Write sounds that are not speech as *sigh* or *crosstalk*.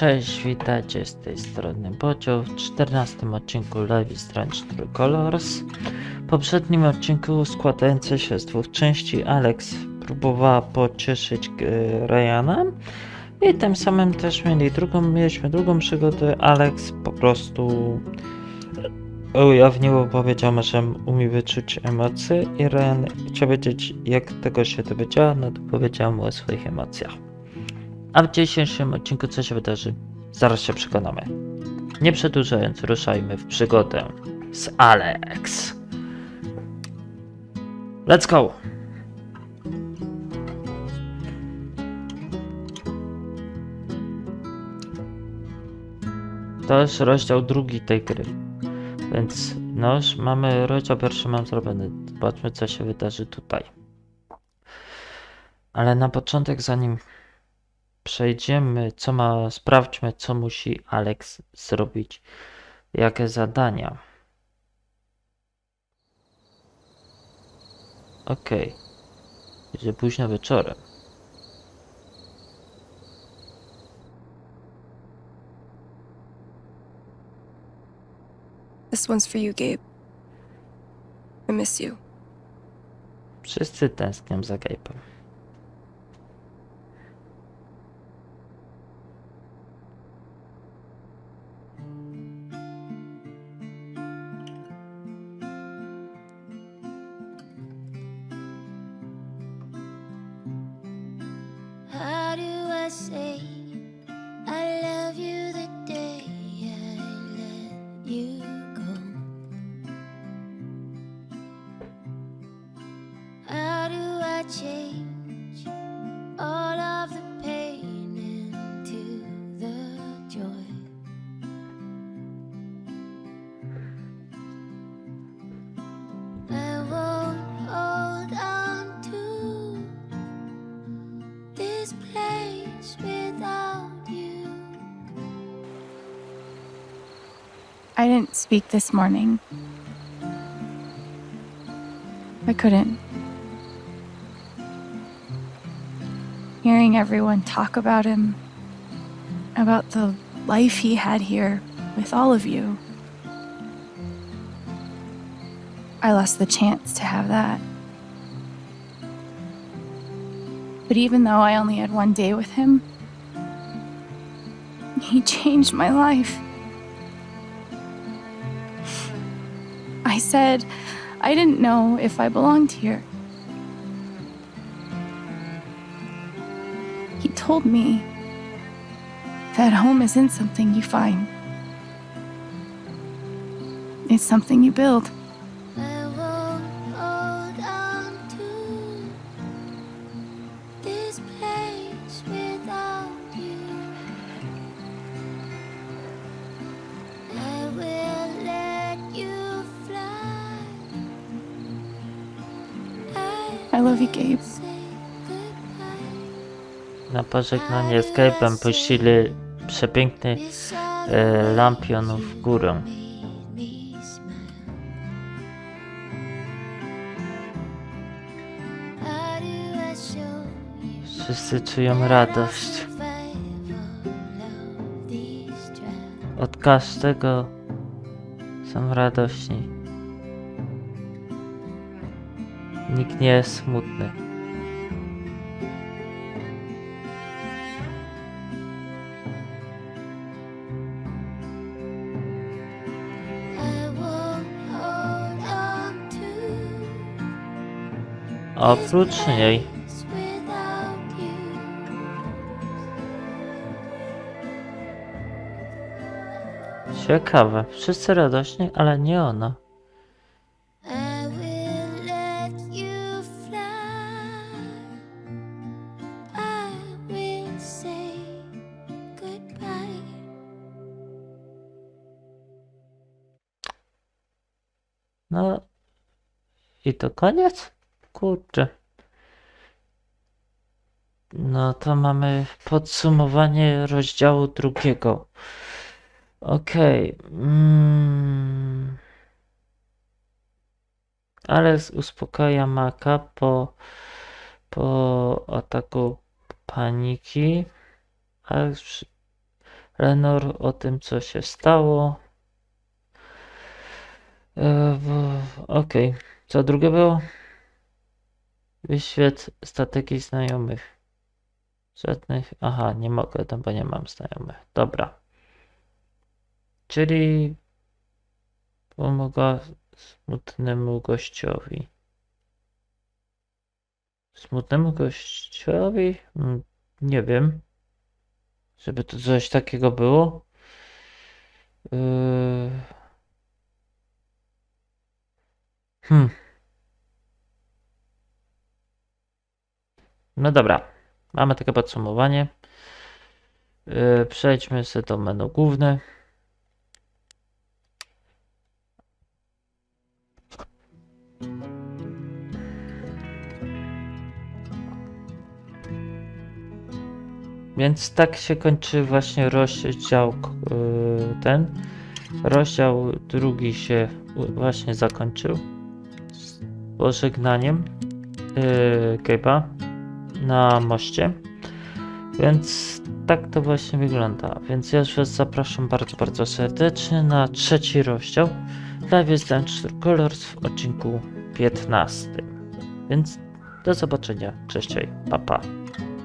Cześć, witajcie z tej strony Bocio w 14 odcinku is Strange True Colors. W poprzednim odcinku składający się z dwóch części Alex próbowała pocieszyć e, Ryana i tym samym też mieli drugą, mieliśmy drugą przygodę. Alex po prostu ujawniło, powiedział, że umie wyczuć emocje i Ryan chciał wiedzieć jak tego się dowiedziała, no to powiedział mu o swoich emocjach. A w dzisiejszym odcinku co się wydarzy? Zaraz się przekonamy. Nie przedłużając, ruszajmy w przygodę z Alex. Let's go! To jest rozdział drugi tej gry. Więc no już mamy rozdział pierwszy mam zrobiony. Zobaczmy co się wydarzy tutaj. Ale na początek zanim przejdziemy, co ma, sprawdźmy, co musi Alex zrobić, jakie zadania. Okej, że późno wieczorem. This one's for you, Gabe. I miss you. Wszyscy tęsknią za Gabe'em. Say I didn't speak this morning. I couldn't. Hearing everyone talk about him, about the life he had here with all of you, I lost the chance to have that. But even though I only had one day with him, he *laughs* changed my life. I said I didn't know if I belonged here. He told me that home isn't something you find, it's something you build. I love you, Gabe. Na pożegnanie z Gabe'em puścili przepiękny e, lampion w górę. Wszyscy czują radość. Od każdego są radośni. Nikt nie jest smutny. Oprócz niej ciekawe. Wszyscy radośni, ale nie ona. I to koniec? Kurczę. No to mamy podsumowanie rozdziału drugiego. Okej. Mm. Alex uspokaja Maka po, po ataku paniki. Alex, Lenor o tym, co się stało. E, Okej, co drugie było? Wyświetl strategii znajomych. Żadnych. Aha, nie mogę, tam bo nie mam znajomych. Dobra. Czyli pomogła smutnemu gościowi. Smutnemu gościowi? Mm, Nie wiem. Żeby to coś takiego było. Yy... Hmm. No dobra. Mamy takie podsumowanie. Yy, Przejdźmy sobie do menu główne. Więc tak się kończy właśnie rozdział yy, ten. Rozdział drugi się właśnie zakończył pożegnaniem yy, na moście. Więc tak to właśnie wygląda. Więc ja już Was zapraszam bardzo, bardzo serdecznie na trzeci rozdział Live is True Colors w odcinku 15. Więc do zobaczenia. Cześć, hej, pa pa.